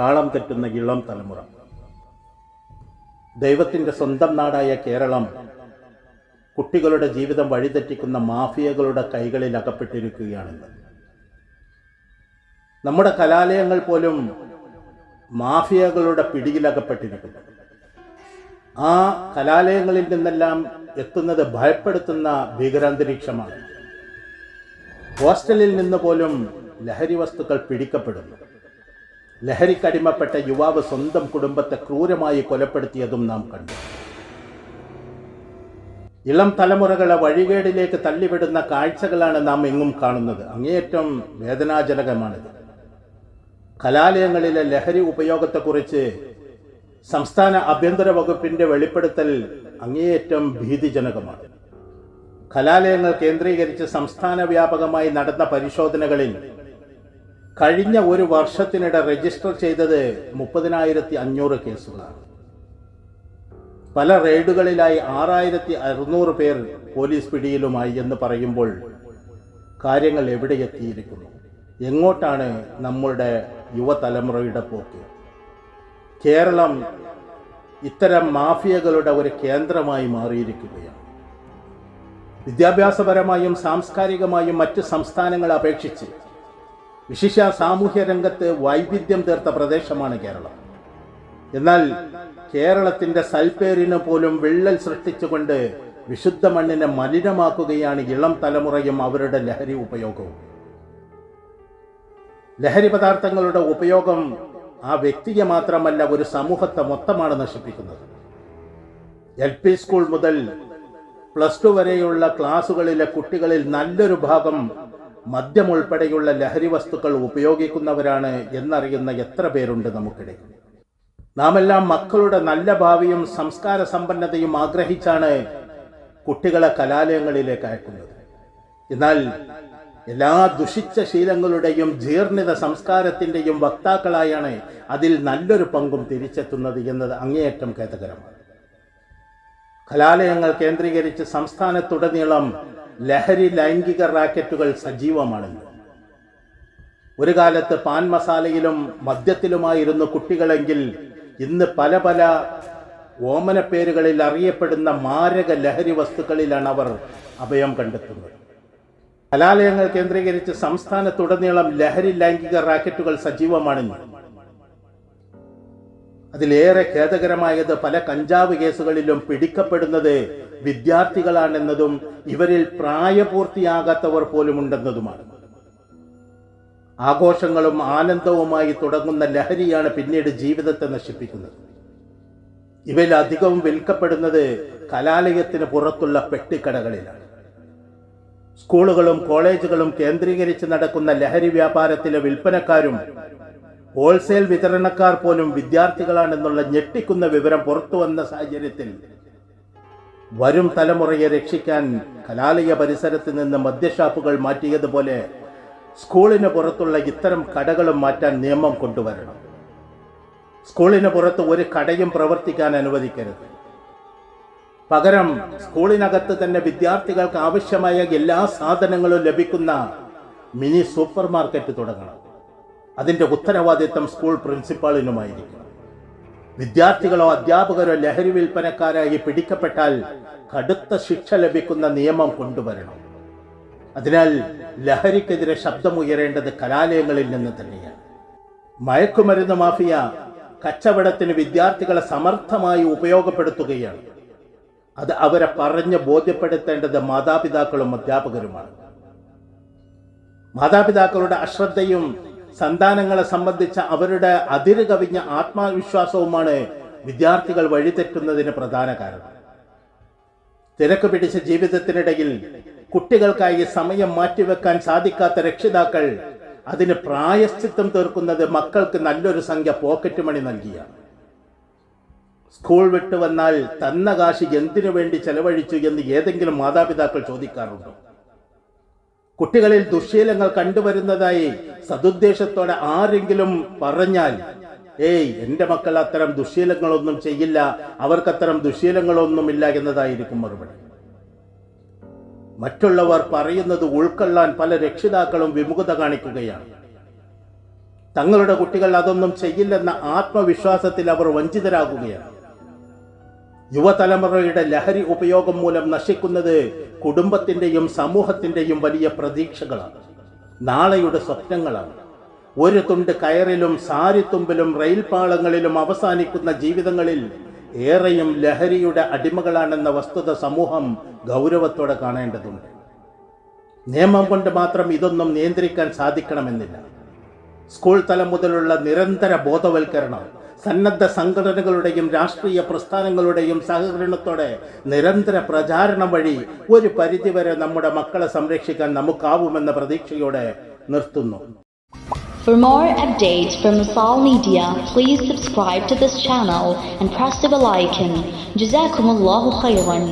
താളം തെറ്റുന്ന ഇളം തലമുറ. ദൈവത്തിന്റെ സ്വന്തം നാടായ കേരളം കുട്ടികളുടെ ജീവിതം വഴിതെറ്റിക്കുന്ന മാഫിയകളുടെ കൈകളിൽ അകപ്പെട്ടിരിക്കുകയാണെന്ന്. നമ്മുടെ കലാലയങ്ങൾ പോലും മാഫിയകളുടെ പിടിയിലകപ്പെട്ടിരിക്കുന്നു ആ കലാലയങ്ങളിൽ നിന്നെല്ലാം എത്തുന്നത് ഭയപ്പെടുത്തുന്ന ഭീകരാന്തരീക്ഷമാണ്. ഹോസ്റ്റലിൽ നിന്ന് പോലും ലഹരി വസ്തുക്കൾ പിടിക്കപ്പെടുന്നു. ലഹരിക്കടിമപ്പെട്ട യുവാവ് സ്വന്തം കുടുംബത്തെ ക്രൂരമായി കൊലപ്പെടുത്തിയതും നാം കണ്ടു. ഇളം തലമുറകളെ വഴികേടിലേക്ക് തള്ളിവിടുന്ന കാഴ്ചകളാണ് നാം എങ്ങും കാണുന്നത്. അങ്ങേയറ്റം വേദനാജനകമാണിത്. കലാലയങ്ങളിലെ ലഹരി ഉപയോഗത്തെക്കുറിച്ച് സംസ്ഥാന ആഭ്യന്തര വകുപ്പിന്റെ വെളിപ്പെടുത്തൽ അങ്ങേയറ്റം ഭീതിജനകമാണ്. കലാലയങ്ങൾ കേന്ദ്രീകരിച്ച് സംസ്ഥാന വ്യാപകമായി നടന്ന പരിശോധനകളിൽ കഴിഞ്ഞ ഒരു വർഷത്തിനിടെ രജിസ്റ്റർ ചെയ്തത് മുപ്പതിനായിരത്തി അഞ്ഞൂറ് കേസുകളാണ്. പല റെയ്ഡുകളിലായി ആറായിരത്തി അറുന്നൂറ് പേർ പോലീസ് പിടിയിലുമായി എന്ന് പറയുമ്പോൾ കാര്യങ്ങൾ എവിടെ എത്തിയിരിക്കുന്നു? എങ്ങോട്ടാണ് നമ്മളുടെ യുവതലമുറയുടെ പോക്ക്? കേരളം ഇത്തരം മാഫിയകളുടെ ഒരു കേന്ദ്രമായി മാറിയിരിക്കുകയാണ്. വിദ്യാഭ്യാസപരമായും സാംസ്കാരികമായും മറ്റ് സംസ്ഥാനങ്ങളെ അപേക്ഷിച്ച് വിശിഷ്യ സാമൂഹ്യ രംഗത്ത് വൈവിധ്യം തീർത്ത പ്രദേശമാണ് കേരളം. എന്നാൽ കേരളത്തിന്റെ സൽപ്പേരിന് പോലും വിള്ളൽ സൃഷ്ടിച്ചുകൊണ്ട് വിശുദ്ധ മണ്ണിനെ മലിനമാക്കുകയാണ് ഇളം തലമുറയും അവരുടെ ലഹരി ഉപയോഗവും. ലഹരി പദാർത്ഥങ്ങളുടെ ഉപയോഗം ആ വ്യക്തിയെ മാത്രമല്ല ഒരു സമൂഹത്തെ മൊത്തമാണ് നശിപ്പിക്കുന്നത്. എൽ പി സ്കൂൾ മുതൽ പ്ലസ് ടു വരെയുള്ള ക്ലാസ്സുകളിലെ കുട്ടികളിൽ നല്ലൊരു ഭാഗം മദ്യം ഉൾപ്പെടെയുള്ള ലഹരി വസ്തുക്കൾ ഉപയോഗിക്കുന്നവരാണ് എന്നറിയുന്ന എത്ര പേരുണ്ട് നമുക്കിടയിൽ നാമെല്ലാം മക്കളുടെ നല്ല ഭാവിയും സംസ്കാര സമ്പന്നതയും ആഗ്രഹിച്ചാണ് കുട്ടികളെ കലാലയങ്ങളിലേക്ക് അയക്കുന്നത്. എന്നാൽ എല്ലാ ദുഷിച്ച ശീലങ്ങളുടെയും ജീർണിത സംസ്കാരത്തിന്റെയും വക്താക്കളായാണ് അതിൽ നല്ലൊരു പങ്കും തിരിച്ചെത്തുന്നത് എന്നത് അങ്ങേയറ്റം ഖേദകരമാണ്. കലാലയങ്ങൾ കേന്ദ്രീകരിച്ച് സംസ്ഥാനത്തുടനീളം ലഹരി ലൈംഗിക റാക്കറ്റുകൾ സജീവമാണെന്ന് ഒരു കാലത്ത് പാൻ മസാലയിലും മദ്യത്തിലുമായിരുന്നു കുട്ടികളെങ്കിൽ ഇന്ന് പല പല ഓമന പേരുകളിൽ അറിയപ്പെടുന്ന മാരക ലഹരി വസ്തുക്കളിലാണ് അവർ അഭയം കണ്ടെത്തുന്നത്. കലാലയങ്ങൾ കേന്ദ്രീകരിച്ച് സംസ്ഥാനത്തുടനീളം ലഹരി ലൈംഗിക റാക്കറ്റുകൾ സജീവമാണെന്ന് അതിലേറെ ഖേദകരമായത് പല കഞ്ചാവ് കേസുകളിലും പിടിക്കപ്പെടുന്നത് വിദ്യാർത്ഥികളാണെന്നതും ഇവരിൽ പ്രായപൂർത്തിയാകാത്തവർ പോലും ഉണ്ടെന്നതുമാണ് ആഘോഷങ്ങളും ആനന്ദവുമായി തുടങ്ങുന്ന ലഹരിയാണ് പിന്നീട് ജീവിതത്തെ നശിപ്പിക്കുന്നത്. ഇവയിൽ അധികവും വിൽക്കപ്പെടുന്നത് കലാലയത്തിന് പുറത്തുള്ള പെട്ടിക്കടകളിലാണ്. സ്കൂളുകളും കോളേജുകളും കേന്ദ്രീകരിച്ച് നടക്കുന്ന ലഹരി വ്യാപാരത്തിലെ വിൽപ്പനക്കാരും ഹോൾസെയിൽ വിതരണക്കാർ പോലും വിദ്യാർത്ഥികളാണെന്നുള്ള ഞെട്ടിക്കുന്ന വിവരം പുറത്തു വന്ന സാഹചര്യത്തിൽ വരും തലമുറയെ രക്ഷിക്കാൻ കലാലയ പരിസരത്ത് നിന്ന് മദ്യഷാപ്പുകൾ മാറ്റിയതുപോലെ സ്കൂളിന് പുറത്തുള്ള ഇത്തരം കടകളും മാറ്റാൻ നിയമം കൊണ്ടുവരണം. സ്കൂളിന് പുറത്ത് ഒരു കടയും പ്രവർത്തിക്കാൻ അനുവദിക്കരുത്. പകരം സ്കൂളിനകത്ത് തന്നെ വിദ്യാർത്ഥികൾക്ക് ആവശ്യമായ എല്ലാ സാധനങ്ങളും ലഭിക്കുന്ന മിനി സൂപ്പർ മാർക്കറ്റ് തുടങ്ങണം. അതിന്റെ ഉത്തരവാദിത്തം സ്കൂൾ പ്രിൻസിപ്പാളിനുമായിരിക്കണം. വിദ്യാർത്ഥികളോ അധ്യാപകരോ ലഹരി വിൽപ്പനക്കാരായി പിടിക്കപ്പെട്ടാൽ കടുത്ത ശിക്ഷ ലഭിക്കുന്ന നിയമം കൊണ്ടുവരണം. അതിനാൽ ലഹരിക്കെതിരെ ശബ്ദമുയരേണ്ടത് കലാലയങ്ങളിൽ നിന്ന് തന്നെയാണ്. മയക്കുമരുന്ന് മാഫിയ കച്ചവടത്തിന് വിദ്യാർത്ഥികളെ സമർത്ഥമായി ഉപയോഗപ്പെടുത്തുകയാണ്. അത് അവരെ പറഞ്ഞ് ബോധ്യപ്പെടുത്തേണ്ടത് മാതാപിതാക്കളും അധ്യാപകരുമാണ്. മാതാപിതാക്കളുടെ അശ്രദ്ധയും സന്താനങ്ങളെ സംബന്ധിച്ച അവരുടെ അതിര് കവിഞ്ഞ ആത്മവിശ്വാസവുമാണ് വിദ്യാർത്ഥികൾ വഴിതെറ്റുന്നതിന് പ്രധാന കാരണം. തിരക്ക് പിടിച്ച ജീവിതത്തിനിടയിൽ കുട്ടികൾക്കായി സമയം മാറ്റിവെക്കാൻ സാധിക്കാത്ത രക്ഷിതാക്കൾ അതിന് പ്രായശ്ചിത്തം തീർക്കുന്നത് മക്കൾക്ക് നല്ലൊരു സംഖ്യ പോക്കറ്റ് മണി നൽകിയാണ്. സ്കൂൾ വിട്ടു വന്നാൽ തന്ന കാശ് എന്തിനു വേണ്ടി ചെലവഴിച്ചു എന്ന് ഏതെങ്കിലും മാതാപിതാക്കൾ ചോദിക്കാറുണ്ടോ? കുട്ടികളിൽ ദുശ്ശീലങ്ങൾ കണ്ടുവരുന്നതായി സതുദ്ദേശത്തോടെ ആരെങ്കിലും പറഞ്ഞാൽ ഏയ് എന്റെ മക്കൾ അത്തരം ദുശ്ശീലങ്ങളൊന്നും ചെയ്യില്ല അവർക്കത്തരം ദുശ്ശീലങ്ങളൊന്നുമില്ല എന്നതായിരിക്കും മറുപടി. മറ്റുള്ളവർ പറയുന്നത് ഉൾക്കൊള്ളാൻ പല രക്ഷിതാക്കളും വിമുഖത കാണിക്കുകയാണ്. തങ്ങളുടെ കുട്ടികൾ അതൊന്നും ചെയ്യില്ലെന്ന ആത്മവിശ്വാസത്തിൽ അവർ വഞ്ചിതരാകുകയാണ്. യുവതലമുറയുടെ ലഹരി ഉപയോഗം മൂലം നശിക്കുന്നത് കുടുംബത്തിന്റെയും സമൂഹത്തിന്റെയും വലിയ പ്രതീക്ഷകളാണ്. നാളെയുടെ സ്വപ്നങ്ങളാണ്. ഒരു തുണ്ട് കയറിലും സാരിത്തുമ്പിലും റെയിൽപാളങ്ങളിലും അവസാനിക്കുന്ന ജീവിതങ്ങളിൽ ഏറെയും ലഹരിയുടെ അടിമകളാണെന്ന വസ്തുത സമൂഹം ഗൗരവത്തോടെ കാണേണ്ടതുണ്ട്. നിയമം കൊണ്ട് മാത്രം ഇതൊന്നും നിയന്ത്രിക്കാൻ സാധിക്കണമെന്നില്ല. സ്കൂൾ തലം മുതലുള്ള നിരന്തര ബോധവൽക്കരണം സന്നദ്ധ സംഘടനകളുടെയും രാഷ്ട്രീയ പ്രസ്ഥാനങ്ങളുടെയും സഹകരണത്തോടെ നിരന്തര പ്രചാരണം വഴി ഒരു പരിധിവരെ നമ്മുടെ മക്കളെ സംരക്ഷിക്കാൻ നമുക്കാവുമെന്ന പ്രതീക്ഷയോടെ നിർത്തുന്നു For more updates from Masal Media, please subscribe to this channel and press the bell icon. Jazakumullahu khairan.